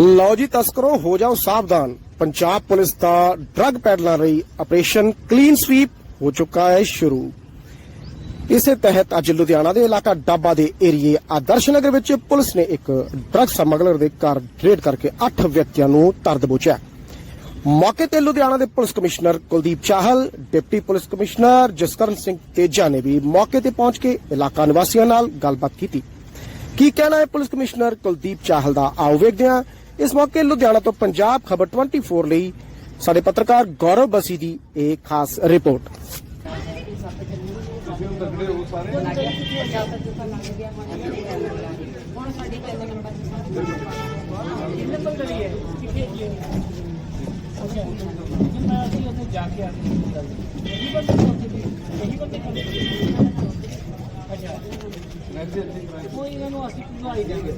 ਲਓ ਜੀ, ਤਸਕਰੋ ਹੋ ਜਾਓ ਸਾਵਧਾਨ। ਪੰਜਾਬ ਪੁਲਿਸ ਦਾ ਡਰੱਗ ਪੈਡਲਾਂ ਲਈ ਆਪਰੇਸ਼ਨ ਕਲੀਨ ਸਵੀਪ ਹੋ ਚੁੱਕਾ ਹੈ ਸ਼ੁਰੂ। ਇਸੇ ਤਹਿਤ ਅੱਜ ਲੁਧਿਆਣਾ ਦੇ ਇਲਾਕਾ ਡਾਬਾ ਦੇ ਏਰੀਏ ਆਦਰਸ਼ ਨਗਰ ਵਿੱਚ ਪੁਲਿਸ ਨੇ ਇੱਕ ਡਰੱਗ ਸਮਗਲਰ ਦੇ ਘਰ ਰੇਡ ਕਰਕੇ 8 ਵਿਅਕਤੀਆਂ ਨੂੰ ਤਰਦ ਦਬੋਚਿਆ ਮੌਕੇ ਤੇ ਲੁਧਿਆਣਾ ਦੇ police commissioner Kuldeep Chahal, deputy police commissioner Jaskaran Singh Teja ਨੇ ਵੀ ਮੌਕੇ ਤੇ ਪਹੁੰਚ ਕੇ ਇਲਾਕਾ ਨਿਵਾਸੀਆਂ ਨਾਲ ਗੱਲਬਾਤ ਕੀਤੀ। ਕੀ ਕਹਿਣਾ ਹੈ ਪੁਲਿਸ ਕਮਿਸ਼ਨਰ ਕੁਲਦੀਪ ਚਾਹਲ ਦਾ? ਆਓ ਵੇਖਦੇ ਹਾਂ। ਇਸ ਮੌਕੇ ਲੁਧਿਆਣਾ ਤੋਂ ਪੰਜਾਬ ਖਬਰ 24 ਲਈ ਸਾਡੇ ਪੱਤਰਕਾਰ ਗੌਰਵ ਬਸੀ ਦੀ ਇਹ ਖਾਸ ਰਿਪੋਰਟ। ਕੋਈ ਇਹਨਾਂ ਨੂੰ ਅਸੀਂ ਘੁਮਾਈ ਦੇਂਗੇ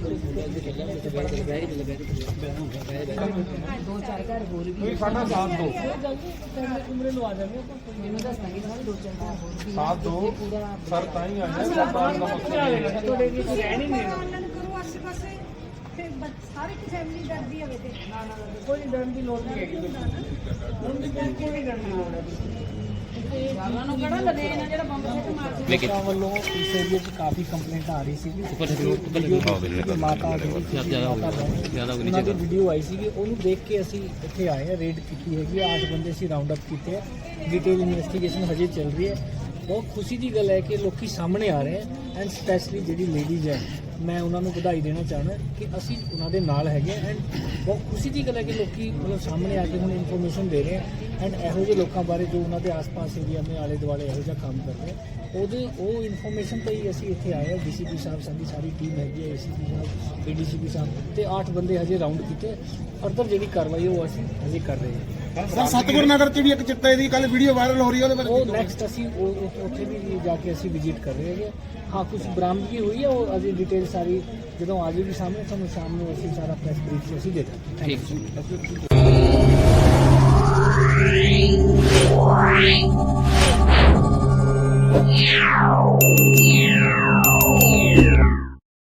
ਦੋ ਚਾਰ ਘਰ ਹੋਰ ਵੀ ਸਾਡਾ ਸਾਥ ਦੋ ਕਮਰੇ ਨੂੰ ਆ ਜਾਣਗੇ ਮੈਨੂੰ ਦੱਸਣਗੇ ਸਾਰੇ ਦੋ ਚਾਰ ਘਰ ਹੋਰ ਵੀ ਸਾਥ ਦੋ ਸਰ ਤਾਂ ਹੀ ਆਇਆ ਸਰਕਾਰ ਦਾ ਮਸਲਾ ਤੁਹਾਡੇ ਵੀ ਰਹਿਣ ਹੀ ਨਹੀਂ ਕਰੋ ਆਸੇ ਪਾਸੇ ਫਿਰ ਬੱਚ- ਫੈਮਿਲੀ ਡਰਦੀ ਹੋਵੇ ਤੇ ਕੋਈ ਡਰਨ ਦੀ ਲੋੜ ਨਹੀਂ ਹੈਗੀ। ਡਰਨ ਦੀ ਕੋਈ ਡਰਨ ਦੀ ਲੋੜ ਹੈ ਉਹਨਾਂ ਨੂੰ ਕਿਹੜਾ ਲਦੇ ਨਾ ਜਿਹੜਾ ਬੰਬ ਸਿੱਟ ਮਾਰ ਲੋਕਾਂ ਵੱਲੋਂ ਇਸ ਏਰੀਏ 'ਚ ਕਾਫੀ ਕੰਪਲੇਂਟ ਆ ਰਹੀ ਸੀ ਮਾਤਾ ਜ਼ਿਆਦਾ ਉਹਨਾਂ ਦੀ ਵੀਡੀਓ ਆਈ ਸੀ ਉਹਨੂੰ ਦੇਖ ਕੇ ਅਸੀਂ ਇੱਥੇ ਆਏ ਹਾਂ ਰੇਡ ਕੀਤੀ ਹੈਗੀ ਆ ਅੱਠ ਬੰਦੇ ਅਸੀਂ ਰਾਉਂਡ ਅਪ ਕੀਤੇ ਹੈ। ਡਿਟੇਲ ਇਨਵੈਸਟੀਗੇਸ਼ਨ ਹਜੇ ਚੱਲ ਰਹੀ ਹੈ। ਬਹੁਤ ਖੁਸ਼ੀ ਦੀ ਗੱਲ ਹੈ ਕਿ ਲੋਕੀ ਸਾਹਮਣੇ ਆ ਰਹੇ ਹਨ ਐਂਡ ਸਪੈਸ਼ਲੀ ਜਿਹੜੀ ਲੇਡੀਜ਼ ਹੈ, ਮੈਂ ਉਹਨਾਂ ਨੂੰ ਵਧਾਈ ਦੇਣਾ ਚਾਹੁੰਦਾ ਕਿ ਅਸੀਂ ਉਹਨਾਂ ਦੇ ਨਾਲ ਹੈਗੇ ਐਂਡ ਬਹੁਤ ਖੁਸ਼ੀ ਦੀ ਗੱਲ ਹੈ ਕਿ ਲੋਕੀ ਮਤਲਬ ਸਾਹਮਣੇ ਆ ਕੇ ਹੁਣ ਇਨਫੋਰਮੇਸ਼ਨ ਦੇ ਰਹੇ ਹੈ ਐਂਡ ਇਹੋ ਜਿਹੇ ਲੋਕਾਂ ਬਾਰੇ ਜੋ ਉਹਨਾਂ ਦੇ ਆਸ-ਪਾਸ ਏਰੀਆ ਦੇ ਆਲੇ ਦੁਆਲੇ ਇਹੋ ਜਿਹਾ ਕੰਮ ਕਰ ਰਹੇ ਉਹਦੇ ਉਹ ਇਨਫੋਰਮੇਸ਼ਨ ਤੇ ਹੀ ਅਸੀਂ ਇੱਥੇ ਆਏ ਹਾਂ ਡੀਸੀਪੀ ਸਾਹਿਬ ਸਾਡੀ ਸਾਰੀ ਟੀਮ ਹੈਗੀ ਹੈ ਏਸੀਪੀ ਸਾਹਿਬ ਏਡੀਸੀਪੀ ਸਾਹਿਬ ਤੇ 8 ਬੰਦੇ ਹਜੇ ਰਾਉਂਡ ਕੀਤੇ ਫਰਦਰ ਜਿਹੜੀ ਕਾਰਵਾਈ ਉਹ ਅਸੀਂ ਹਜੇ ਕਰ ਰਹੇ ਹਾਂ। ਸਰ ਸਤਗੁਰ ਨਗਰ ਚ ਵੀ ਇੱਕ ਚਿੱਤੇ ਦੀ ਕੱਲ ਵੀਡੀਓ ਵਾਇਰਲ ਹੋ ਰਹੀ ਉਹਦੇ ਬਾਰੇ ਉਹ ਨੈਕਸਟ ਅਸੀਂ ਉੱਥੇ ਵੀ ਜਾ ਕੇ ਅਸੀਂ ਵਿਜ਼ਿਟ ਕਰ ਰਹੇ ਹੈਗੇ। ਹਾਂ ਕੁਝ ਬਰਾਮਦਗੀ ਹੋਈ ਹੈ ਉਹ ਅਸੀਂ ਡਿਟੇਲ ਸਾਰੀ ਜਦੋਂ ਆ ਜੇਗੀ ਸਾਹਮਣੇ ਤੁਹਾਨੂੰ ਸ਼ਾਮ ਅਸੀਂ ਸਾਰਾ ਪ੍ਰੈਸ ਬਰੀਫ ਅਸੀਂ ਦੇ ਦਾਂਗੇ। ਠੀਕ ਜੀ